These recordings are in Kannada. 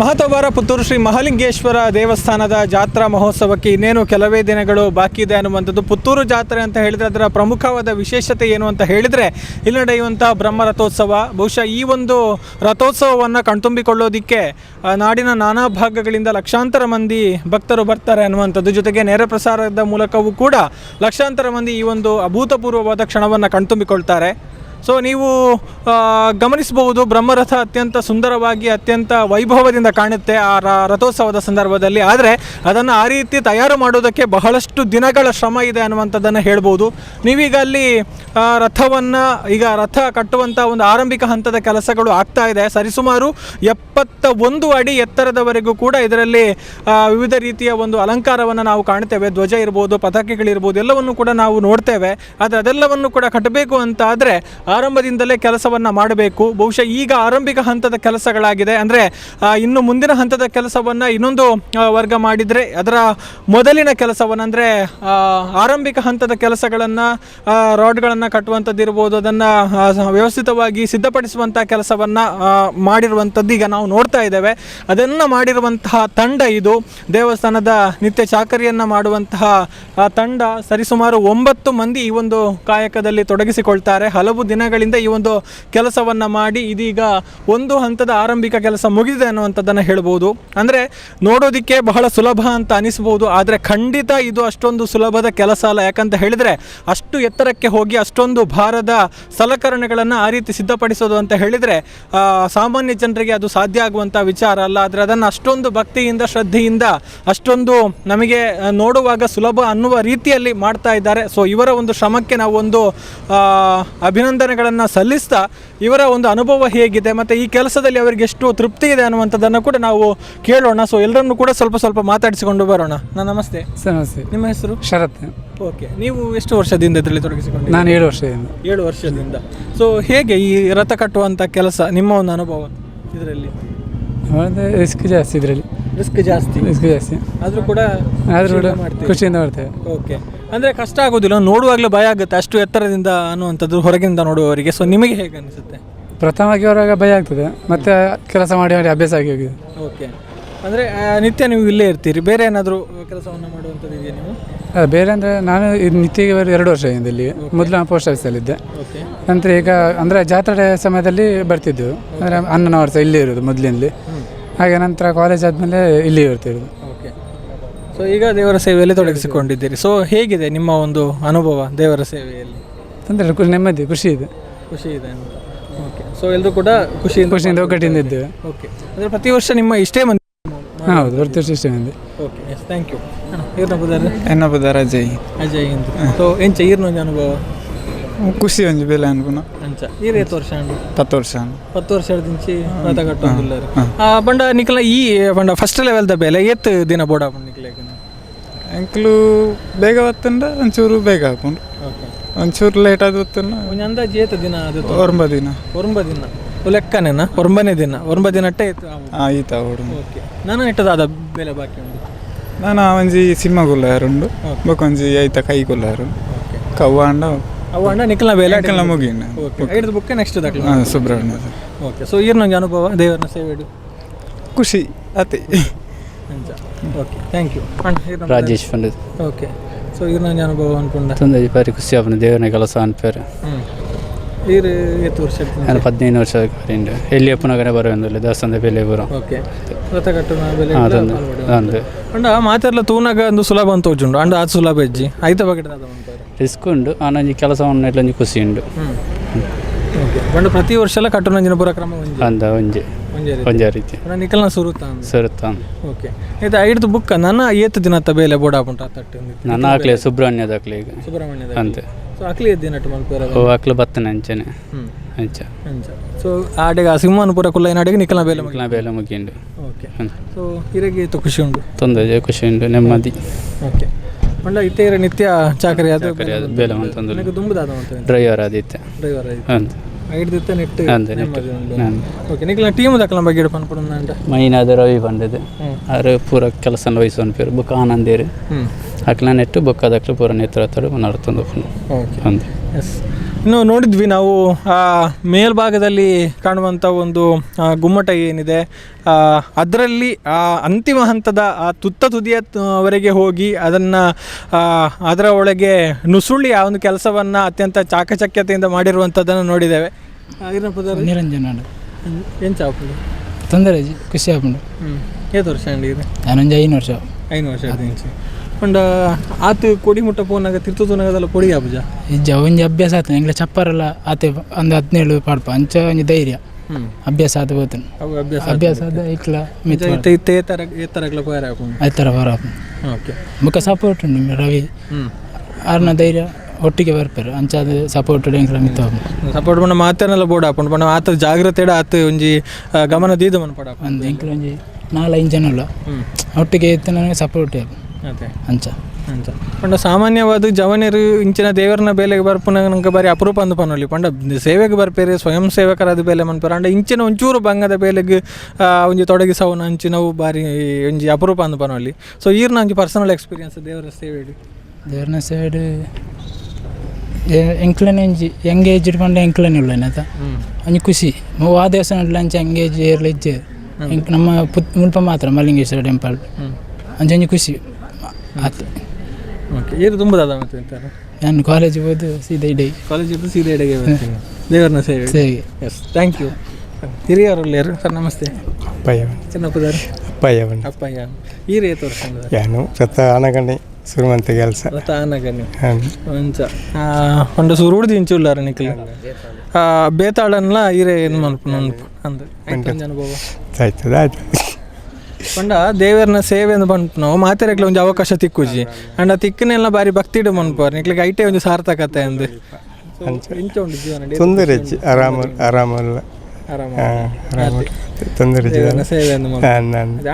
ಮಹತೋಬಾರ ಪುತ್ತೂರು ಶ್ರೀ ಮಹಾಲಿಂಗೇಶ್ವರ ದೇವಸ್ಥಾನದ ಜಾತ್ರಾ ಮಹೋತ್ಸವಕ್ಕೆ ಇನ್ನೇನು ಕೆಲವೇ ದಿನಗಳು ಬಾಕಿ ಇದೆ ಅನ್ನುವಂಥದ್ದು ಪುತ್ತೂರು ಜಾತ್ರೆ ಅಂತ ಹೇಳಿದರೆ ಅದರ ಪ್ರಮುಖವಾದ ವಿಶೇಷತೆ ಏನು ಅಂತ ಹೇಳಿದರೆ ಇಲ್ಲಿ ನಡೆಯುವಂಥ ಬ್ರಹ್ಮ ರಥೋತ್ಸವ ಬಹುಶಃ ಈ ಒಂದು ರಥೋತ್ಸವವನ್ನು ಕಣ್ತುಂಬಿಕೊಳ್ಳೋದಿಕ್ಕೆ ನಾಡಿನ ನಾನಾ ಭಾಗಗಳಿಂದ ಲಕ್ಷಾಂತರ ಮಂದಿ ಭಕ್ತರು ಬರ್ತಾರೆ ಅನ್ನುವಂಥದ್ದು. ಜೊತೆಗೆ ನೇರ ಪ್ರಸಾರದ ಮೂಲಕವೂ ಕೂಡ ಲಕ್ಷಾಂತರ ಮಂದಿ ಈ ಒಂದು ಅಭೂತಪೂರ್ವವಾದ ಕ್ಷಣವನ್ನು ಕಣ್ತುಂಬಿಕೊಳ್ತಾರೆ. ಸೊ ನೀವು ಗಮನಿಸಬಹುದು, ಬ್ರಹ್ಮರಥ ಅತ್ಯಂತ ಸುಂದರವಾಗಿ, ಅತ್ಯಂತ ವೈಭವದಿಂದ ಕಾಣುತ್ತೆ ಆ ರಥೋತ್ಸವದ ಸಂದರ್ಭದಲ್ಲಿ. ಆದರೆ, ಅದನ್ನು ಆ ರೀತಿ ತಯಾರು ಮಾಡೋದಕ್ಕೆ ಬಹಳಷ್ಟು ದಿನಗಳ ಶ್ರಮ ಇದೆ ಅನ್ನುವಂಥದ್ದನ್ನು ಹೇಳ್ಬೋದು. ನೀವೀಗ ಅಲ್ಲಿ ರಥವನ್ನು, ಈಗ ರಥ ಕಟ್ಟುವಂಥ ಒಂದು ಆರಂಭಿಕ ಹಂತದ ಕೆಲಸಗಳು ಆಗ್ತಾ ಇದೆ. ಸರಿಸುಮಾರು ಎಪ್ಪತ್ತ ಒಂದು ಅಡಿ ಎತ್ತರದವರೆಗೂ ಕೂಡ ಇದರಲ್ಲಿ ವಿವಿಧ ರೀತಿಯ ಒಂದು ಅಲಂಕಾರವನ್ನು ನಾವು ಕಾಣ್ತೇವೆ. ಧ್ವಜ ಇರ್ಬೋದು, ಪತಾಕೆಗಳಿರ್ಬೋದು, ಎಲ್ಲವನ್ನು ಕೂಡ ನಾವು ನೋಡ್ತೇವೆ. ಆದರೆ ಅದೆಲ್ಲವನ್ನು ಕೂಡ ಕಟ್ಟಬೇಕು ಅಂತ ಆದರೆ ಆರಂಭದಿಂದಲೇ ಕೆಲಸವನ್ನು ಮಾಡಬೇಕು. ಬಹುಶಃ ಈಗ ಆರಂಭಿಕ ಹಂತದ ಕೆಲಸಗಳಾಗಿದೆ. ಅಂದರೆ ಇನ್ನು ಮುಂದಿನ ಹಂತದ ಕೆಲಸವನ್ನು ಇನ್ನೊಂದು ವರ್ಗ ಮಾಡಿದರೆ, ಅದರ ಮೊದಲಿನ ಕೆಲಸವನ್ನು ಅಂದರೆ ಆರಂಭಿಕ ಹಂತದ ಕೆಲಸಗಳನ್ನು ರಾಡ್ಗಳನ್ನು ಕಟ್ಟುವಂಥದ್ದು ಇರ್ಬೋದು ಅದನ್ನು ವ್ಯವಸ್ಥಿತವಾಗಿ ಸಿದ್ಧಪಡಿಸುವಂಥ ಕೆಲಸವನ್ನು ಮಾಡಿರುವಂಥದ್ದು ಈಗ ನಾವು ನೋಡ್ತಾ ಇದ್ದೇವೆ. ಅದನ್ನು ಮಾಡಿರುವಂತಹ ತಂಡ ಇದು. ದೇವಸ್ಥಾನದ ನಿತ್ಯ ಚಾಕರಿಯನ್ನು ಮಾಡುವಂತಹ ತಂಡ ಸರಿಸುಮಾರು ಒಂಬತ್ತು ಮಂದಿ ಈ ಒಂದು ಕಾಯಕದಲ್ಲಿ ತೊಡಗಿಸಿಕೊಳ್ತಾರೆ. ಹಲವು ದಿನಗಳಿಂದ ಈ ಒಂದು ಕೆಲಸವನ್ನು ಮಾಡಿ ಇದೀಗ ಒಂದು ಹಂತದ ಆರಂಭಿಕ ಕೆಲಸ ಮುಗಿದಿದೆ ಅನ್ನುವಂಥದ್ದನ್ನು ಹೇಳ್ಬೋದು. ಅಂದರೆ ನೋಡೋದಕ್ಕೆ ಬಹಳ ಸುಲಭ ಅಂತ ಅನಿಸ್ಬೋದು ಆದರೆ ಖಂಡಿತ ಇದು ಅಷ್ಟೊಂದು ಸುಲಭದ ಕೆಲಸ ಅಲ್ಲ. ಯಾಕಂತ ಹೇಳಿದರೆ ಅಷ್ಟು ಎತ್ತರಕ್ಕೆ ಹೋಗಿ ಅಷ್ಟೊಂದು ಭಾರದ ಸಲಕರಣೆಗಳನ್ನು ಆ ರೀತಿ ಸಿದ್ಧಪಡಿಸೋದು ಅಂತ ಹೇಳಿದರೆ ಸಾಮಾನ್ಯ ಜನರಿಗೆ ಅದು ಸಾಧ್ಯ ಆಗುವಂಥ ವಿಚಾರ ಅಲ್ಲ. ಆದರೆ ಅದನ್ನು ಅಷ್ಟೊಂದು ಭಕ್ತಿಯಿಂದ ಶ್ರದ್ಧೆಯಿಂದ ಅಷ್ಟೊಂದು ನಮಗೆ ನೋಡುವಾಗ ಸುಲಭ ಅನ್ನುವ ರೀತಿಯಲ್ಲಿ ಮಾಡ್ತಾ ಇದ್ದಾರೆ. ಸೊ ಇವರ ಒಂದು ಶ್ರಮಕ್ಕೆ ನಾವು ಒಂದು ಆ, ಅಭಿನಂದನೆಗಳನ್ನು ಸಲ್ಲಿಸ್ತಾ ಇವರ ಒಂದು ಅನುಭವ ಹೇಗಿದೆ ಮತ್ತು ಈ ಕೆಲಸದಲ್ಲಿ ಅವರಿಗೆ ಎಷ್ಟು ತೃಪ್ತಿ ಇದೆ ಅನ್ನುವಂಥದ್ದನ್ನು ಕೂಡ ನಾವು ಕೇಳೋಣ. ಸೊ ಎಲ್ಲರನ್ನು ಕೂಡ ಸ್ವಲ್ಪ ಸ್ವಲ್ಪ ಮಾತಾಡಿಸಿಕೊಂಡು ಬರೋಣ. ನಾನು ನಮಸ್ತೆ. ಸರ್ ನಮಸ್ತೆ. ನಿಮ್ಮ ಹೆಸರು? ಶರತ್. ಓಕೆ ನೀವು ಎಷ್ಟು ವರ್ಷದಿಂದ ಇದರಲ್ಲಿ ತೊಡಗಿಸಿಕೊಂಡು ನಾನು ಏಳು ವರ್ಷದಿಂದ. ಏಳು ವರ್ಷದಿಂದ. ಸೊ ಹೇಗೆ ಈ ರಥ ಕಟ್ಟುವಂಥ ಕೆಲಸ ನಿಮ್ಮ ಒಂದು ಅನುಭವ ಇದರಲ್ಲಿ? ಒಂದು ರಿಸ್ಕ್ ಜಾಸ್ತಿ ಇದರಲ್ಲಿ. ರಿಸ್ಕ್ ಜಾಸ್ತಿ. ರಿಸ್ಕ್ ಜಾಸ್ತಿ. ಆದರೂ ಕೂಡ ಆದರೂ ಕೂಡ ಖುಷಿಯಿಂದ ಮಾಡ್ತೀವಿ. ಖುಷಿಯಿಂದ ಮಾಡ್ತೇವೆ. ಓಕೆ ಅಂದರೆ ಕಷ್ಟ ಆಗೋದಿಲ್ಲ. ನೋಡುವಾಗಲೂ ಭಯ ಆಗುತ್ತೆ. ಅಷ್ಟು ಎತ್ತರದಿಂದ ಅನ್ನುವಂಥದ್ದು ಹೊರಗಿಂದ ನೋಡುವವರಿಗೆ. ಸೊ ನಿಮಗೆ ಹೇಗೆ ಅನಿಸುತ್ತೆ? ಪ್ರಥಮವಾಗಿ ಹೊರಗೆ ಭಯ ಆಗ್ತದೆ. ಮತ್ತೆ ಕೆಲಸ ಮಾಡಿ ಮಾಡಿ ಅಭ್ಯಾಸ ಆಗಿ ಹೋಗಿದೆ. ಓಕೆ ಅಂದರೆ ನಿತ್ಯ ನೀವು ಇಲ್ಲೇ ಇರ್ತೀರಿ. ಬೇರೆ ಏನಾದರೂ ಕೆಲಸವನ್ನು ಮಾಡುವಂಥದ್ದು ಇದೆಯಾ ನೀವು? ಬೇರೆ ಅಂದರೆ ನಾನು ಇದು ನಿತ್ಯಗೆ ಬರೀ ಎರಡು ವರ್ಷ ಆಗಿದೆ ಇಲ್ಲಿ ಮೊದಲು ನಾನು ಪೋಸ್ಟ್ ಆಫೀಸಲ್ಲಿದ್ದೆ ನಂತರ ಈಗ ಅಂದರೆ ಜಾತ್ರೆ ಸಮಯದಲ್ಲಿ ಬರ್ತಿದ್ದೆವು. ಅಂದರೆ ಹನ್ನೊಂದು ವರ್ಷ ಇಲ್ಲೇ ಇರೋದು ಮೊದಲಿನಲ್ಲಿ. ಹಾಗೆ ನಂತರ ಕಾಲೇಜ್ ಆದಮೇಲೆ ಇಲ್ಲಿ ಇರ್ತಿರೋದು. ಓಕೆ ಸೊ ಈಗ ದೇವರ ಸೇವೆಯಲ್ಲಿ ತೊಡಗಿಸಿಕೊಂಡಿದ್ದೀರಿ. ಸೊ ಹೇಗಿದೆ ನಿಮ್ಮ ಒಂದು ಅನುಭವ ದೇವರ ಸೇವೆಯಲ್ಲಿ? ತೊಂದರೆ ಖುಷಿ ನೆಮ್ಮದಿ ಖುಷಿ ಇದೆ. ಖುಷಿ ಇದೆ ಅಂತ. ಓಕೆ ಸೊ ಎಲ್ಲರೂ ಕೂಡ ಖುಷಿ ಖುಷಿಯಿಂದ ಒಗ್ಗಟ್ಟಿಂದ ಇದ್ದೇವೆ. ಓಕೆ ಅಂದರೆ ಪ್ರತಿ ವರ್ಷ ನಿಮ್ಮ ಇಷ್ಟೇ ಮಂದಿ ಹೌದು ಪ್ರತಿ ವರ್ಷ ಇಷ್ಟೇ ಮಂದಿ. ಓಕೆ ಎಸ್ ಥ್ಯಾಂಕ್ ಯು ಏನಪ್ಪ ಅಜಯ್. ಅಜಯ್ ಅಂತ. ಸೊ ಏನು ಚೈರ್ನ ಅನುಭವ? ಖುಷಿ ಒಂಜಿ ಬೆಲೆ ಅನ್ಪುನ ಅಂಚ. ಈರ್ ಎತ್ತು ವರ್ಷ ಅಂಡು ಪತ್ತು ವರ್ಷ ಪತ್ತು ವರ್ಷದ ದಿಂಚಿ ರಥ ಕಟ್ಟೋದಿಲ್ಲ ಬಂಡ ನಿಕ್ಲ ಈ ಬಂಡ ಫಸ್ಟ್ ಲೆವೆಲ್ದ ಬೆಲೆ ಎತ್ತು ದಿನ ಬೋಡ ನಿಕ್ಲೆಗೆ ಎಂಕ್ಲು ಬೇಗ ಬತ್ತಂಡ ಒಂಚೂರು ಬೇಗ ಹಾಕೊಂಡು ಒಂಚೂರು ಲೇಟ್ ಆದ ಬತ್ತಂಡ ಒಂದು ಅಂದಾಜು ಏತು ದಿನ ಅದು ಒರ್ಂಬ ದಿನ. ಒರಂಬ ದಿನ. ಲೆಕ್ಕನೇನ? ಒರಂಬನೇ ದಿನ. ಒಂಬ ದಿನ ಅಟ್ಟೆ ಇತ್ತು ಆಯ್ತ ಅವಡು ಓಕೆ. ನಾನು ಇಟ್ಟದಾದ ಬೆಲೆ ಬಾಕಿ ಉಂಟು? ನಾನು ಒಂಜಿ ಸಿಂಹ ಗುಲ್ಲಾರುಂಡು ಬೊಕೊಂಜಿ ಐತ ಕೈ ಗುಲ್ಲಾರು ಓಕೆ ಕವ್ವ ಬೇಲೆ ಅವ ಅಣ್ಣ ನಿಖಲ ಬೆಲೆ ಎಂಕಲ್ನ ಮುಗಿನ. ಓಕೆ ಐದು ಬುಕ್ ನೆಕ್ಸ್ಟ್ ದಾಖಲೆ. ಹಾಂ ಸುಬ್ರಹ್ಮಣ್ಯ ಓಕೆ ಸೊ ಈರ್ನೊಂದು ಅನುಭವ ದೇವರನ್ನ ಸೇವೆ ಇಡು. ಖುಷಿ ಅತಿ. Okay thank you Rajesh Pandit. Okay so ಈರ್ನೊಂದು ಅನುಭವ ಅನ್ಕೊಂಡ ತುಂಬ ಭಾರಿ ಖುಷಿ ಆಪನ ದೇವರನ್ನ ಕೆಲಸ ಅನ್ಪೇರು ಈರು ಎತ್ತು ವರ್ಷ ನಾನು ಹದಿನೈದು ವರ್ಷ ಕಾರಿಂದ ಎಲ್ಲಿ ಅಪ್ಪನಗರೆ ಬರೋದಿಲ್ಲ ದೇವಸ್ಥಾನದ ಬೆಲೆ ಬರೋ ಓಕೆ. ರಥ ಕಟ್ಟುನ ಬೆಲೆ ಹಾಂ ತಂದು ಅಂದು ಅಂಡ ಮಾತೆರ್ಲ ತೂನಾಗ ಒಂದು ಸುಲಭ ಅಂತ ಹೋಜುಂಡು ಅಂಡ ಅದು ಸುಲಭ ಹೆಜ್ಜಿ ಐತ ಬಗೆಟ್ ರಿಸ್ಕ್ ಉಂಡು. ಆನಂಜಿ ಕೆಲಸವನ್ನು ಇಟ್ಲಂಜಿ ಖುಷಿ ಉಂಡು. ಓಕೆ. ಬಂಡ ಪ್ರತಿ ವರ್ಷ ಎಲ್ಲ ಕಟ್ಟುನಂಜಿನ ಪುರ ಕ್ರಮ ಒಂಜಿ? ಅಂದ ಒಂಜಿ. ಒಂಜೇ ರೀತಿ. ನಿಖಲ್ನ ಸುರುತ್ತ ಅಂದ? ಓಕೆ. ಇದು ಐಡ್ದು ಬುಕ್ ನನ್ನ ಏತ್ ದಿನ ಬೇಲೆ ಬೋಡ ಪುಂಟ ತಟ್ಟು? ನನ್ನ ಆಕ್ಲೆ ಸುಬ್ರಹ್ಮಣ್ಯದ ಆಕ್ಲೆ ಈಗ. ಸುಬ್ರಹ್ಮಣ್ಯದ ಅಂತೆ. ಸೊ ಅಕ್ಲಿ ಎದ್ದಿ ನಟ್ಟು ಮಲ್ಪೇರ ಓ ಆಕ್ಲು ಬತ್ತನೆ ಅಂಚನೆ ಅಂಚ. ಅಂಚ. ಸೊ ಆಡೆಗ ಸಿಂಹನ ಪುರ ಕುಲ್ಲ ಏನಾಡೆಗೆ ನಿಖಲ್ನ ಬೇಲೆ ಆಕ್ಲ ಬೇಲೆ ಮುಗಿಂಡು ಓಕೆ ಸೊ ಹಿರಗೆ ಇತ್ತು ಖುಷಿ ಉಂಟು? ತೊಂದರೆ ಖುಷಿ ಉಂಡು ನೆಮ್ಮದಿ. ಓಕೆ ಮಂಡ ಇತ್ತೇರ ನಿತ್ಯ ಚಾಕರಿ ಅದು ಬೇಲೆ ಅಂತಂದು ನನಗೆ ದುಂಬುದಾದ ಅಂತ ಡ್ರೈವರ್ ಆದಿತ್ತೆ ಡ್ರೈವರ್ ಆಯ್ತು. ಅಂತ ಐಡ್ದಿತ್ತ ನೆಟ್ಟು ಓಕೆ ನಿಖಲ್ನ ಟೀಮ್ ದಕ್ಕಲ ಬಗ್ಗೆ ಇಡ್ಕೊಂಡು ಪಡ ಅಂಟ ಮೈನಾದ ರವಿ ಬಂದಿದೆ ಅರೆ ಆರು ಪೂರ ಕೆಲಸ ವಹಿಸೋನ್ ಪೇರು ಬುಕ್ ಆನಂದೇರು. ಹ್ಞೂ ಅಕ್ಲ ನೆಟ್ಟು ಬೊಕ್ಕ ಅದಕ್ಲು ಪೂರ ನೇತ್ರ ತಡು ನಡ್ತಂದು ಅಂದು ಎಸ್ ಇನ್ನು ನೋಡಿದ್ವಿ ನಾವು ಆ ಮೇಲ್ಭಾಗದಲ್ಲಿ ಕಾಣುವಂಥ ಒಂದು ಆ, ಗುಮ್ಮಟ ಏನಿದೆ ಅದರಲ್ಲಿ ಆ ಅಂತಿಮ ಹಂತದ ಆ ತುತ್ತ ತುದಿಯವರೆಗೆ ತ- ವರೆಗೆ ಹೋಗಿ ಅದನ್ನು ಅದರ ಒಳಗೆ ನುಸುಳಿ ಆ ಒಂದು ಕೆಲಸವನ್ನು ಅತ್ಯಂತ ಚಾಕಚಕ್ಯತೆಯಿಂದ ಮಾಡಿರುವಂಥದ್ದನ್ನು ನೋಡಿದ್ದೇವೆ. ನಿರಂಜನ ಏನು ಚಾಪು ತೊಂದರೆ ಖುಷಿ ಆಗ್ಬಿಡು. ಹ್ಞೂ ಏತು ವರ್ಷ ಅಂಡಿ ಇದು? ನಾನೊಂದು ಐನು ವರ್ಷ ಐನು ವರ್ಷ ಇಂಚು ಪಂಡ ಆತು ಕೊಡಿ ಮುಟ್ಟ ಪೋನಾಗ ತಿರ್ತುತುನಗದಲ್ಲ ಕೊಡಿ ಆಪುಜ ಇಜ್ಜ ಒಂಜಿ ಅಭ್ಯಾಸ ಆತ ಎಂಗ್ಲ ಚಪ್ಪರಲ್ಲ ಆತೆ ಒಂದು ಹದಿನೇಳು ಪಾಡ್ಪ ಅಂಚ ಒಂಜಿ ಧೈರ್ಯ. ಅಭ್ಯಾಸ ಆತ ಹೋತನ ಅಭ್ಯಾಸ ಆದ ಇಕ್ಲ ಮಿತ್ ಇತ್ತ ಇತ್ತ ಏತರ ಏತರಗ್ಲ ಪೋಯರ ಹಾಕೊಂಡು? ಐತರ ಓಕೆ. ಮುಖ ಸಪೋರ್ಟ್ ಉಂಡು ರವಿ? ಆರ್ನ ಧೈರ್ಯ ಒಟ್ಟಿಗೆ ಬರ್ಪೇರು ಅಂಚಾದ ಸಪೋರ್ಟ್ ಎಂಕ್ಲ ಮಿತ್ತ ಸಪೋರ್ಟ್ ಪಂಡ ಮಾತೇನೆಲ್ಲ ಬೋರ್ಡ್ ಹಾಕೊಂಡು ಪಂಡ ಆತ ಜಾಗ್ರತೆ ಆತ ಒಂಜಿ ಗಮನ ದೀದ ಮನ ಪಡ ಒಂದು ಎಂಕ್ಲ ಒಂಜಿ ನಾಲ್ ಐದು ಜನ ಒಟ್ಟಿಗೆ ಇತ್ತು ಸಪೋರ್ಟ್ ಅದೇ. ಅಂಚ ಅಂತ ಪಂಡ ಸಾಮಾನ್ಯವಾದ ಜವನರು ಇಂಚಿನ ದೇವರನ ಬೇಲೆಗೆ ಬರ್ಪುನ ನಂಗೆ ಬಾರಿ ಅಪರೂಪ ಅಂದು ಪನೊಲಿ ಪಂಡ ಸೇವೆಗೆ ಬರ್ಪೇರಿ ಸ್ವಯಂ ಸೇವಕರಾದ ಬೇಲೆ ಮನ್ಪರ ಅಂಡ ಇಂಚಿನ ಒಂಚೂರು ಬಂಗದ ಬೇಲೆಗೆ ಒಂಜಿ ತೊಡಗಿ ಸವನ ಅಂಚಿನವು ಬಾರಿ ಒಂಜಿ ಅಪರೂಪ ಅಂದು ಪನೊಲಿ ಸೊ ಈರ್ನ ಒಂಜಿ ಪರ್ಸನಲ್ ಎಕ್ಸ್ಪೀರಿಯನ್ಸ್ ದೇವರ ಸೇವೆ ದೇವರನ ಸೈಡ್ ಎಂಕ್ಲನೆ ಒಂಜಿ ಎಂಗೇಜ್ ಪಂಡ ಎಂಕ್ಲನೆ ಉಳ್ಳ ಆತ. ಒಂಜಿ ಖುಷಿ. ಆ ದೇವಸ್ಥಾನ ಅಂಚ ಎಂಗೇಜ್ ಏರ್ಲ ಇಜ್ಜೆ. ಎಂಕ್ ನಮ್ಮ ಪುತ್ ಮುಲ್ಪ ಮಾತ್ರ ಮಲ್ಲಿಂಗೇಶ್ವರ ಟೆಂಪಲ್ ಅಂಚ ಒಂಜಿ ಖುಷಿ. ಆತು ಓಕೆ ಏರು ತುಂಬ ಅದ ಮತ್ತೆ ಅಂತಾರೆ ನಾನು ಕಾಲೇಜಿಗೆ ಹೋದು ಸೀದಾ ಇಡೀ. ಕಾಲೇಜಿದ್ದು ಸೀದಾ ಇಡೆಗೆ ಬರ್ತೀನಿ. ದೇವರನ ಸೇವೆ ಸೇವೆ ಎಸ್ ಥ್ಯಾಂಕ್ ಯು ಹಿರಿಯರಲ್ಲಿ ಯಾರು? ಸರ್ ನಮಸ್ತೆ. ಅಪ್ಪಯ್ಯ ಚಿನ್ನಪ್ಪದಾರು ಅಪ್ಪಯ್ಯ ಬಂದು ಅಪ್ಪಯ್ಯ ಈ ರೀತಿ ತೋರಿಸ್ಕೊಂಡು ಯಾನು? ಸತ್ತ ಆನಗಂಡಿ ಸುರುವಂತ ಕೆಲಸ. ರಥ ಆನಗನಿ ಹಾಂ ಒಂಚ ಒಂದು ಸುರುಡ್ದು ಇಂಚುಲ್ಲಾರ ನಿಖಿಲ್. ಬೇತಾಳನ್ನ ಈರೆ ಏನು ಮನ್ಪು ನನ್ಪು ಅಂದು ಆಯ್ತು ಒಂಜಿ ಅನುಭವ. ಆಯ್ತದ ಆಯ್ತು ಪಂಡ ದೇವರನ ಸೇವೆ ಅಂತ ಬಂತು ನಾವು ಮಾತಾಡಕ್ಕೆ ಒಂದು ಅವಕಾಶ ತಿಕ್ಕುಜಿ. ಅಂಡ ತಿಕ್ಕನೆಲ್ಲ ಬಾರಿ ಭಕ್ತಿ ಇಡು ಮನ್ಪು ನಿಕ್ಲಿಗೆ ಐಟೆ ಒಂದು ಸಾರ್ಥಕತೆ ಅಂದು. ಇಂಚ ಉಂಟು ಜೀವನ ತೊಂದರೆ ಹೆಚ್ಚು ಆರಾಮ ಆರಾಮಲ್ಲ. ತೊಂದರೆ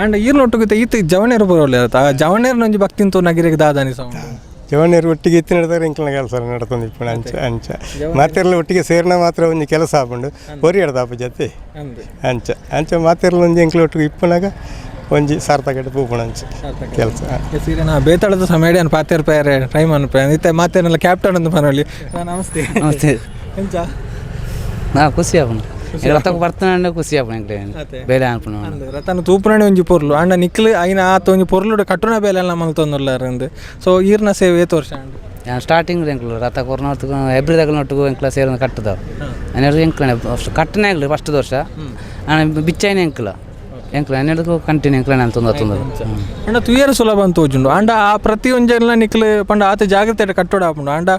ಅಂಡ ಈರ್ನೊಟ್ಟಿಗೆ ಈತ ಜವನೇರು ಬರೋಲ್ಲ. ಆ ಜವನೇರ್ನ ಒಂಜಿ ಭಕ್ತಿಂತು ನಗಿರಿಗೆ ದಾದಾನಿ ಸೌಂಡ್ ಜವನೇರು ಒಟ್ಟಿಗೆ ಇತ್ತು ನಡೆದಾಗ ಇಂಕಲ ಕೆಲಸ ನಡ್ತೊಂದು ಇಪ್ಪಣ ಅಂಚ ಅಂಚ. ಮಾತೆರ್ಲ ಒಟ್ಟಿಗೆ ಸೇರ್ನ ಮಾತ್ರ ಒಂದು ಕೆಲಸ ಆಪುಂಡು. ಒರಿ ಎಡ್ದಾಪ ಜೊತೆ. ಅಂಚ ಅಂಚ ಮಾತೆರ್ಲ ಒಂದು ಎಂಕ್ಲ ಒಟ್ಟಿಗೆ ಇಪ್ಪನಾಗ ಒಂಜಿ ಸಾರ್ಥಕ ಪೂಪುಣಂಚಿ ಕೆಲಸ ಸೀರೆನ ಬೇತಾಳದ ಸಮೇಡಿ ಅನ್ ಪಾತೆರ್ ಪೇರೆ ಟೈಮ್ ಅನ್ ಇತ್ತೆ ಮಾತೇನಲ್ಲ ಕ್ಯಾಪ್ಟನ್ ಅಂತ ಮನವಲ್ಲಿ ನಮಸ್ತೆ. ನಮಸ್ತೆ. ಎಂಚ ನಾ ಖುಷಿ ಆಪುಂಡು ರಥಕ್ಕೆ ಬರ್ತಾನೆ ಖುಷಿ ಆಪಣ ಎಂಕ್ಲೆ ಬೇಲೆ ಅನ್ಪುಣ ರಥನ ತೂಪುಣೆ ಒಂಜಿ ಪೊರ್ಲು. ಅಂಡ ನಿಕ್ಲು ಐನ ಆತ ಒಂಜಿ ಪೊರ್ಲುಡು ಕಟ್ಟುನ ಬೇಲೆ ಎಲ್ಲ ಮಲ್ ತೊಂದರ್ಲಾರಂದು ಸೊ ಈರ್ನ ಸೇವೆ ಏತ್ ವರ್ಷ ಅಂಡು? ಸ್ಟಾರ್ಟಿಂಗ್ ಎಂಕ್ಲು ರಥ ಕೊರ್ನೊಟ್ಟಿಗೆ ಎಬ್ರಿ ತಗೊಳೊಟ್ಟಿಗೂ ಎಂಕ್ಲ ಸೇರಿನ ಕಟ್ಟದ ಅನೇರು ಎಂಕ್ಲ ಕಟ್ಟನೆ ಎಂಕ್ಲು ಫಸ್ಟ್ ದೋಷ ಬಿಚ್ಚಾಯಿನ ಎಂಕ್ಲ. ಎಂಕ್ಲ ಹನ್ನೆರಡು ಕಂಟಿನ್ಯೂ ಎಂಕ್ಲನೆ ಅಂತ ತೊಂದರೆ ಅಂಡ ತುಯರ ಸುಲಭ ಅಂತ ತೋಜುಂಡು ಅಂಡ ಆ ಪ್ರತಿ ಒಂಜಲ್ನ ನಿಕ್ಲು ಪಂಡ ಆತ ಜಾಗ್ರತೆ ಕಟ್ಟೋಡ ಆಪುಂಡು. ಅಂಡ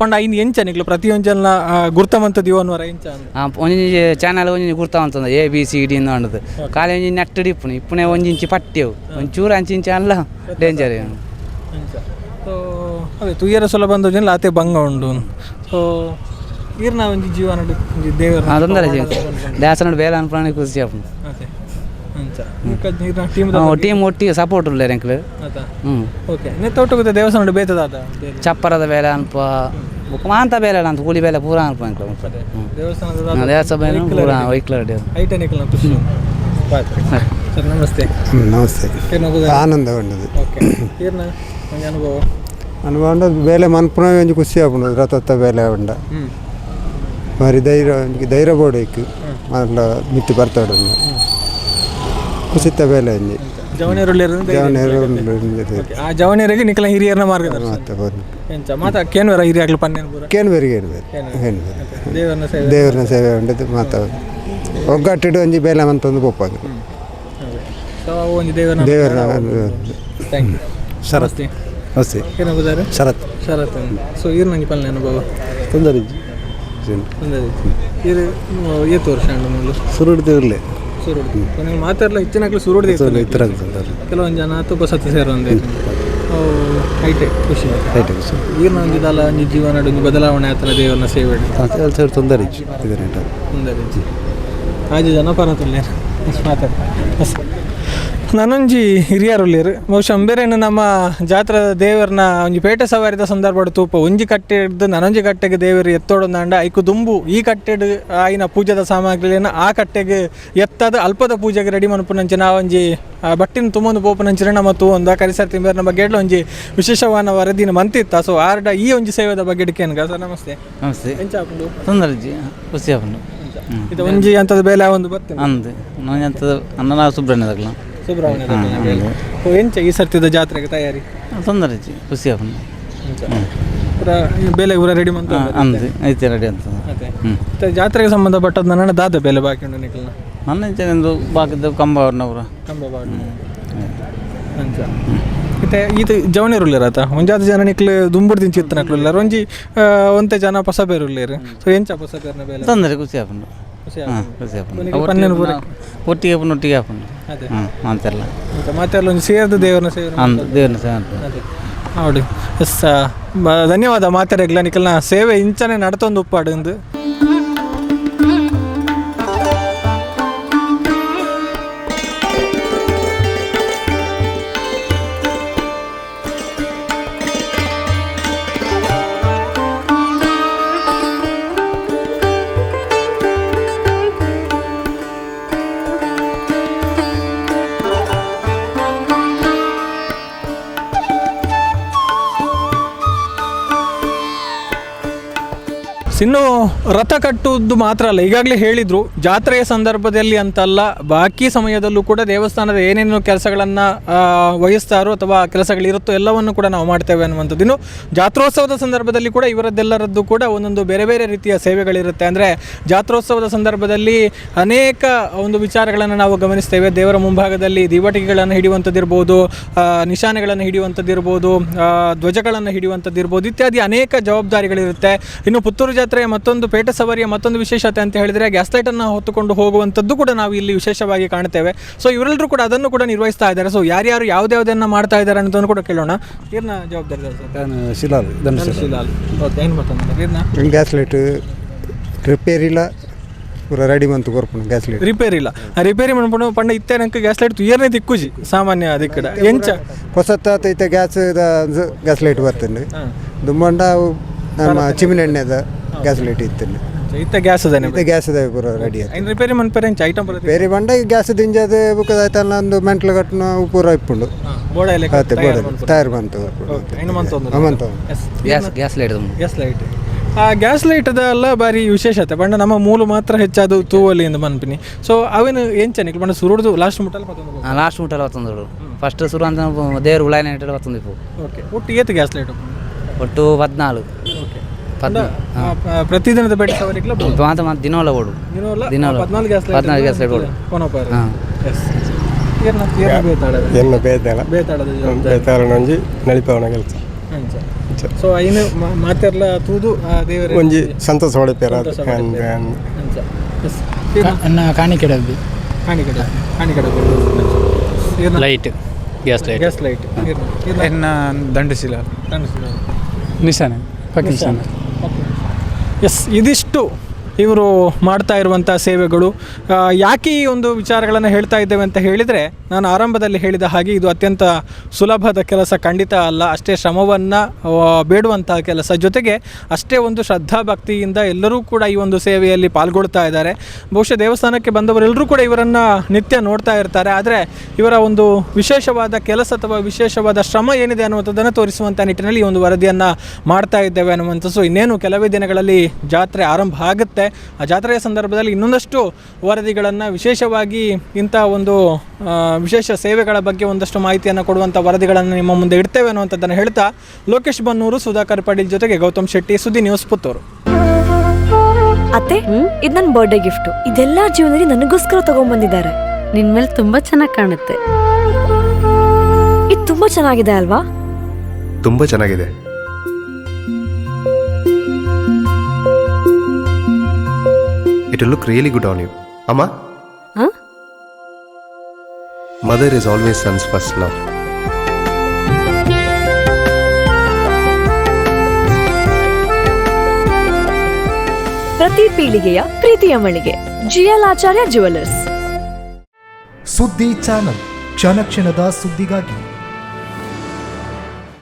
ಪಂಡ ಐನ್ ಎಂಚ ನಿಕ್ಲು ಪ್ರತಿ ಒಂಜಲ್ನ ಗುರ್ತಮಂತ ದಿವನ್ವರ ಎಂಚ ಒಂಜಿ ಚಾನಲ್ ಒಂಜಿ ಗುರ್ತಾವಂತಂದ ಎ ಬಿ ಸಿ ಡಿ ಅಂಡದು. ಕಾಲೇ ಒಂಜಿ ನೆಟ್ಟಡಿ ಇಪ್ಪುನು ಇಪ್ಪುನೆ ಒಂಜಿ ಇಂಚಿ ಪಟ್ಟಿಯವು ಒಂಚೂರು ಅಂಚಿ ಇಂಚಿ ಅಲ್ಲ ಡೇಂಜರ್ ಅದೇ ತುಯ್ಯರ ಸುಲಭ ಬಂದ ಜನ ಆತೆ ಭಂಗ ಉಂಡು. ಸೊ ಈರ್ನ ಒಂಜಿ ಜೀವನ ದೇವರ ತೊಂದರೆ ದಾಸನ ಬೇಲೆ ಅನ್ಪುಣ ಖುಷಿ ಆಪುಂಡು. ಟೀಮ್ ಒಟ್ಟಿಗೆ ಸಪೋರ್ಟ್ ಉಳ್ಳೇ ಎಂಕ್ಲು ಹ್ಞೂ ಓಕೆ ನೆತ್ತೊಟ್ಟುಗುತ್ತೆ ದೇವಸ್ಥಾನ ಬೇತದಾದ ಚಪ್ಪರದ ಬೇಲೆ ಅನ್ಪ ಮಾಂತ ಬೇಲೆ ಅಂತ ಕೂಲಿ ಬೇಲೆ ಪೂರ ಅನ್ಪ ದೇವಸ್ಥಾನ ಪೂರ ವೈಕ್ಲ ನಮಸ್ತೆ. ನಮಸ್ತೆ. ಆನಂದ ಉಂಡದು ಅನುಭವ? ಅನುಭವ ಬೇಲೆ ಮನ್ಪುನ ಒಂಜಿ ಖುಷಿ ಆಪುಂಡು ರಥತ್ತ ಬೇಲೆ ಉಂಡ. మరి ధైర్య ధైర్య బోడేకి మళ్ళీ మిత్తి ಕುಸಿತ ಬೇಲೆ ಜವನೇರು ಆ ಜವನೇರಿಗೆ ನಿಖಲ ಹಿರಿಯರ್ನ ಮಾರ್ಗದರ್ಶನ ಮತ್ತೆ ಬಂದು ಎಂಚ ಮಾತ ಕೇನ್ವರ ಹಿರಿಯಾಗ್ಲು ಪನ್ನೇನು ಪೂರ ಕೇನು ಬೇರೆ ಏನು ಬೇರೆ ಏನು ಬೇರೆ ದೇವರನ್ನ ಸೇವೆ ದೇವ್ರನ್ನ ಸೇವೆ ಉಂಡದು ಮಾತ ಒಗ್ಗಟ್ಟಿಡು ಒಂಜಿ ಬೇಲೆ ಮಂತೊಂದು ಪೋಪದು ಒಂದು ದೇವರ thank you Sharath. Sharath. Sharath so ಇರ್ ನಂಗೆ ಪಲ್ಲೆ ಅನುಭವ. ತೊಂದರೆ ತೊಂದರೆ ಈರು ಏತು ವರ್ಷ ಅಂಡು ಸುರುಡ್ದು. ನೀವು ಮಾತಾಡಲ್ಲ ಸುರುಡ್ದು ಇತರ ಕೆಲವೊಂದು ಜನ ತುಪ್ಪ ಸತ್ತು ಸೇರು ಐಟೆ ಖುಷಿ. ರೈಟ್ ಖುಷಿ. ಈಗ ಜೀವನ ಒಂದು ಬದಲಾವಣೆ ಆತನ ದೇವರನ್ನ ಸೇವೆ ತೊಂದರೆ ಇದನ್ನ ತೊಂದರೆ ಇಜ್ಜಿ ಆಜು ಜನ ಪರ ತುಲ್ಲೆ ಮಾತಾಡ ನನೊಂಜಿ ಹಿರಿಯರುಲ್ಲೇರು ಬಹುಶಃ ಅಂಬೇರೇನು ನಮ್ಮ ಜಾತ್ರಾ ದೇವರನ್ನ ಒಂಜಿ ಪೇಟೆ ಸವಾರಿದ ಸಂದರ್ಭಡ್ ತೂಪ ಒಂಜಿ ಕಟ್ಟೆಡ್ದು ನನೊಂಜಿ ಕಟ್ಟೆಗೆ ದೇವರು ಎತ್ತೋಡೊಂದಾಂಡ ಐಕು ದುಂಬು. ಈ ಕಟ್ಟೆಡ್ ಆಯಿನ ಪೂಜಾದ ಸಾಮಗ್ರಿಯನ್ನು ಆ ಕಟ್ಟೆಗೆ ಎತ್ತದ ಅಲ್ಪದ ಪೂಜೆಗೆ ರೆಡಿ ಮನ್ಪುನಂಚಿನ ಆ ಒಂಜಿ ಆ ಬಟ್ಟಿನ ತುಂಬೊಂದು ಪೋಪುನಂಚಿನ ನಮ್ಮ ತೂ ಒಂದು ಕರಿಸರ್ ನಮ್ಮ ಗೇಡ್ ಒಂಜಿ ವಿಶೇಷವಾದ ವರದಿನ ಮಂತಿತ್ತ ಸೊ ಆರ್ಡ ಈ ಒಂಜಿ ಸೇವೆದ ಬಗ್ಗೆ ಸರ್ ನಮಸ್ತೆ. ನಮಸ್ತೆ. ತೊಂದರೆ ಖುಷಿ ಇದು ಒಂಜಿ ಅಂತದ ಬೇಲೆ ಒಂದು ಬರ್ತೀನಿ. ಅಂದೆ. ನಾನು ಎಂತ ಅನ್ನ ನಾವು ಎಂಚ ಈ ಸರ್ತಿದ ಜಾತ್ರೆಗೆ ತಯಾರಿ? ತೊಂದರೆ ಜಿ ಖುಷಿ ಪೂರ ಬೇಲೆ ಪೂರ ರೆಡಿ ಮಂತ ಅಂದು ಐತೆ ರೆಡಿ ಅಂತ. ಮತ್ತೆ? ಜಾತ್ರೆಗೆ ಸಂಬಂಧಪಟ್ಟದ್ದು ನನ್ನ ದಾದ ಬೆಲೆ ಬಾಕಿ ಉಂಟು ನಿಖಿಲ್ನ? ನನ್ನ ಇಂಚೆಂದು ಬಾಕಿದ್ದು ಕಂಬ ಅವ್ರನ್ನವ್ರ ಕಂಬ ಬಾಡು ಅಂಚ ಮತ್ತೆ ಇದು ಜವಣಿರುಲ್ಲಿರತ್ತ ಒಂಜಾದ ಜನ ನಿಕ್ಲು ದುಂಬುಡ್ ದಿಂಚಿ ಇತ್ತನಕ್ಲಿಲ್ಲ ಒಂಜಿ ಒಂತೆ ಜನ ಪಸ ಬೇರುಲ್ಲೇರು ಸೊ ಎಂಚ ಪಸಬೇರ್ನ ಬೇಲೆ? ತೊಂದರೆ ಖುಷಿ ಆಪುಂಡು ಹಾಂ ಕೊನೆಗೆ ಒಟ್ಟಿಗೆ ಒಟ್ಟಿಗೆ ಆಪುಂಡು ಅದೇ. ಹಾಂ ಅಂತೆಲ್ಲ. ಮತ್ತೆ ಮತ್ತೆ ಅಲ್ಲ ಒಂದು ಸೇರ್ದು ದೇವರನ್ನ ಸೇವೆ ದೇವ್ರನ್ನ. ಅದೇ. ಎಸ್ ಬ- ಧನ್ಯವಾದ ಮಾತಾಡಗ್ಲ ನಿಖಲ್ನ ಸೇವೆ ಇಂಚನೆ ನಡತೊಂದು ಉಪ್ಪಾಡು ಇನ್ನು ರಥ ಕಟ್ಟುವುದು ಮಾತ್ರ ಅಲ್ಲ. ಈಗಾಗಲೇ ಹೇಳಿದ್ರು, ಜಾತ್ರೆಯ ಸಂದರ್ಭದಲ್ಲಿ ಅಂತಲ್ಲ, ಬಾಕಿ ಸಮಯದಲ್ಲೂ ಕೂಡ ದೇವಸ್ಥಾನದ ಏನೇನು ಕೆಲಸಗಳನ್ನು ವಹಿಸ್ತಾರೋ ಅಥವಾ ಕೆಲಸಗಳಿರುತ್ತೋ ಎಲ್ಲವನ್ನು ಕೂಡ ನಾವು ಮಾಡ್ತೇವೆ ಅನ್ನುವಂಥದ್ದು. ಇನ್ನು ಜಾತ್ರೋತ್ಸವದ ಸಂದರ್ಭದಲ್ಲಿ ಕೂಡ ಇವರದ್ದೆಲ್ಲರದ್ದು ಕೂಡ ಒಂದೊಂದು ಬೇರೆ ಬೇರೆ ರೀತಿಯ ಸೇವೆಗಳಿರುತ್ತೆ. ಅಂದರೆ ಜಾತ್ರೋತ್ಸವದ ಸಂದರ್ಭದಲ್ಲಿ ಅನೇಕ ಒಂದು ವಿಚಾರಗಳನ್ನು ನಾವು ಗಮನಿಸ್ತೇವೆ. ದೇವರ ಮುಂಭಾಗದಲ್ಲಿ ದಿವಟಿಕೆಗಳನ್ನು ಹಿಡಿಯುವಂಥದ್ದಿರ್ಬೋದು ನಿಶಾನೆಗಳನ್ನು ಹಿಡಿಯುವಂಥದ್ದಿರ್ಬೋದು ಧ್ವಜಗಳನ್ನು ಹಿಡಿಯುವಂಥದ್ದಿರ್ಬೋದು ಇತ್ಯಾದಿ ಅನೇಕ ಜವಾಬ್ದಾರಿಗಳಿರುತ್ತೆ. ಇನ್ನು ಪುತ್ತೂರು ಜಾತ್ರೆಯ ಮತ್ತೊಂದು ಪೇಟೆ ಸವಾರಿಯ ಮತ್ತೊಂದು ವಿಶೇಷತೆ ಅಂತ ಹೇಳಿದರೆ ಗ್ಯಾಸ್ ಲೈಟನ್ನು ಹೊತ್ತುಕೊಂಡು ಹೋಗುವಂಥದ್ದು ಕೂಡ ನಾವು ಇಲ್ಲಿ ವಿಶೇಷವಾಗಿ ಕಾಣ್ತೇವೆ. ಸೊ ಇವರೆಲ್ಲರೂ ಕೂಡ ಅದನ್ನು ಕೂಡ ನಿರ್ವಹಿಸ್ತಾ ಇದ್ದಾರೆ. ಸೊ ಯಾರ್ಯಾರು ಯಾವ್ದ್ಯಾವ್ದನ್ನು ಮಾಡ್ತಾ ಇದ್ದಾರೆ ಅನ್ನೋದನ್ನು ಕೂಡ ಕೇಳೋಣ. ಏನ ಜವಾಬ್ದಾರಿ ಶಿಲಾಲ್ ಶಿಲಾಲ್. ಓಕೆ ಏನು ಗ್ಯಾಸ್ ಲೈಟ್ ರಿಪೇರಿಲ್ಲ ಪೂರ ರೆಡಿ ಬಂತು ಕೊರ್ಪುಣ ಗ್ಯಾಸ್ ಲೈಟ್ ರಿಪೇರಿ ಇಲ್ಲ. ಆ ರಿಪೇರಿ ಮಾಡ್ಕೊಂಡು ಪಂಡ ಇತ್ತೆ ನಂಗೆ ಗ್ಯಾಸ್ ಲೈಟ್ ಏರ್ನೇ ದಿಕ್ಕುಜಿ ಸಾಮಾನ್ಯ ದಿಕ್ಕಡ ಎಂಚ ಹೊಸತ್ತಾತೈತೆ ಗ್ಯಾಸ್ ಗ್ಯಾಸ್ ಲೈಟ್ ಬರ್ತಂಡು ದುಮ್ಮಂಡ ಅವು ನಮ್ಮ ಚಿಮಿನಿ ಎಣ್ಣೆದ ಗ್ಯಾಸ್ ಲೈಟ್ ಇತ್ತು ಇತ್ತ ಗ್ಯಾಸ್ ಇದೆ ಗ್ಯಾಸ್ ಅದಾವೆ ಪೂರ ರೆಡಿ ಆಯ್ತು ಐನ್ ರಿಪೇರಿ ಮನ್ಪೇರಿ ಐಟಮ್ ಬರುತ್ತೆ? ಬೇರೆ ಬಂಡ ಗ್ಯಾಸ್ ದಿಂಜದ ಬುಕ್ಕದಾಯ್ತಲ್ಲ ಒಂದು ಮೆಂಟ್ಲ ಕಟ್ನ ಪೂರ ಇಪ್ಪುಂಡು. ಬೋಡ ಎಲ್ಲ ಆಯ್ತು ಬೋಡ ತಯಾರು ಬಂತು. Gas gas light gas light ಆ ಗ್ಯಾಸ್ ಲೈಟ್ ಎಲ್ಲ ಬಾರಿ ವಿಶೇಷತೆ. ಬಂಡ ನಮ್ಮ ಮೂಲು ಮಾತ್ರ ಹೆಚ್ಚಾದ ತೂವಲ್ಲಿ ಎಂದು ಮನ್ಪಿನಿ ಸೊ ಅವೇನು ಎಂಚನಿಕ್ ಬಂಡ ಸುರುಡ್ದು ಲಾಸ್ಟ್ ಮುಟ್ಟಲ್ ಲಾಸ್ಟ್ ಮುಟ್ಟಲ್ ಬರ್ತಂದು ಫಸ್ಟ್ ಸುರು ಅಂತ ದೇವ್ರ ಉಳಾಯಿ ಇಟ್ಟಲ್ಲಿ ಬರ್ತಂದು ಇಪ್ಪು ಓಕೆ ಒಟ್ಟು ಏತು ಗ್ಯಾಸ್ ಲೈಟ್ ಒಟ್ಟು ಹದಿನಾಲು ಪ್ರತಿದಿನದ ಬೆಟ್ಟ ಮಾತು ದಿನವಲ್ಲ ಓಡು ದಿನವಲ್ಲ ದಿನವಲ್ಲ. ಹದಿನಾಲ್ಕು ಗ್ಯಾಸ್ ಲೈಟ್ ಹದಿನಾಲ್ಕು ಗ್ಯಾಸ್ ಲೈಟ್ ಓಡು ಕೊನಪಾರ ಎಸ್ ಏರ್ನ ಬೇತಾಡದ? ಬೇತಾಳ ಒಂಜಿ ನಳಿಪವನ ಕೆಲಸ. ಸೊ ಐನು ಮಾತೆರ್ಲ ತೂದು ಆ ದೇವರ ಒಂಜಿ ಸಂತೋಷ ಹೊಡೆಪೇರ ಅನ್ನ ಕಾಣಿಕೆಡದ್ದು. ಕಾಣಿ ಕಡೆ ಕಾಣಿ ಕಡೆ light gas light gas light ಎನ್ನ ದಂಡಶಿಲ. ನಿಶಾನೆ ಪಾಕಿಸ್ತಾನ ಎಸ್ ಇದಿಷ್ಟು. ಇವರು ಮಾಡ್ತಾ ಇರುವಂಥ ಸೇವೆಗಳು. ಯಾಕೆ ಈ ಒಂದು ವಿಚಾರಗಳನ್ನು ಹೇಳ್ತಾ ಇದ್ದೇವೆ ಅಂತ ಹೇಳಿದರೆ, ನಾನು ಆರಂಭದಲ್ಲಿ ಹೇಳಿದ ಹಾಗೆ ಇದು ಅತ್ಯಂತ ಸುಲಭದ ಕೆಲಸ, ಖಂಡಿತ ಅಲ್ಲ. ಅಷ್ಟೇ ಶ್ರಮವನ್ನು ಬೇಡುವಂಥ ಕೆಲಸ. ಜೊತೆಗೆ ಅಷ್ಟೇ ಒಂದು ಶ್ರದ್ಧಾಭಕ್ತಿಯಿಂದ ಎಲ್ಲರೂ ಕೂಡ ಈ ಒಂದು ಸೇವೆಯಲ್ಲಿ ಪಾಲ್ಗೊಳ್ತಾ ಇದ್ದಾರೆ. ಬಹುಶಃ ದೇವಸ್ಥಾನಕ್ಕೆ ಬಂದವರೆಲ್ಲರೂ ಕೂಡ ಇವರನ್ನು ನಿತ್ಯ ನೋಡ್ತಾ ಇರ್ತಾರೆ. ಆದರೆ ಇವರ ಒಂದು ವಿಶೇಷವಾದ ಕೆಲಸ ಅಥವಾ ವಿಶೇಷವಾದ ಶ್ರಮ ಏನಿದೆ ಅನ್ನುವಂಥದ್ದನ್ನು ತೋರಿಸುವಂಥ ನಿಟ್ಟಿನಲ್ಲಿ ಈ ಒಂದು ವರದಿಯನ್ನು ಮಾಡ್ತಾ ಇದ್ದೇವೆ ಅನ್ನುವಂಥ ಸೊ ಇನ್ನೇನು ಕೆಲವೇ ದಿನಗಳಲ್ಲಿ ಜಾತ್ರೆ ಆರಂಭ ಆಗುತ್ತೆ. ಆ ಜಾತ್ರೆಯ ಸಂದರ್ಭದಲ್ಲಿ ಇನ್ನೊಂದಷ್ಟು ವರದಿಗಳನ್ನು ವಿಶೇಷವಾಗಿ ಇಂಥ ಒಂದು ವಿಶೇಷ ಸೇವೆಗಳ ಬಗ್ಗೆ ಒಂದಷ್ಟು ಮಾಹಿತಿಯನ್ನು ಕೊಡುವಂಥ ವರದಿಗಳನ್ನು ನಿಮ್ಮ ಮುಂದೆ ಇಡ್ತೇವೆ ಅನ್ನುವಂಥದ್ದನ್ನು ಹೇಳ್ತಾ ಲೋಕೇಶ್ ಬನ್ನೂರು ಸುಧಾಕರ್ ಪಾಟೀಲ್ ಜೊತೆಗೆ ಗೌತಮ್ ಶೆಟ್ಟಿ ಸುದ್ದಿ ನ್ಯೂಸ್ ಪುತ್ತೂರು. ಅತ್ತೆ ಇದು ನನ್ನ ಬರ್ಡೇ ಗಿಫ್ಟ್ ಇದೆಲ್ಲ ಜೀವನದಲ್ಲಿ ನನಗೋಸ್ಕರ ತಗೊಂಡ್ಬಂದಿದ್ದಾರೆ ನಿನ್ ಮೇಲೆ ತುಂಬಾ ಚೆನ್ನಾಗಿ ಕಾಣುತ್ತೆ. ಇದು ತುಂಬಾ ಚೆನ್ನಾಗಿದೆ ಅಲ್ವಾ? ತುಂಬಾ ಚೆನ್ನಾಗಿದೆ. It look really good on you ಅಮ್ಮ ಹ? Mother is always sons first love ಪ್ರತಿ ಪೀಳಿಗೆಯ ಪ್ರೀತಿಯ ಮಳಿಗೆ ಜಿಎಲ್ ಆಚಾರ್ಯ ಜುವೆಲ್ಲರ್ಸ್ ಸುದ್ದಿ ಚಾನಲ್ ಕ್ಷಣ ಕ್ಷಣದ ಸುದ್ದಿಗಾಗಿ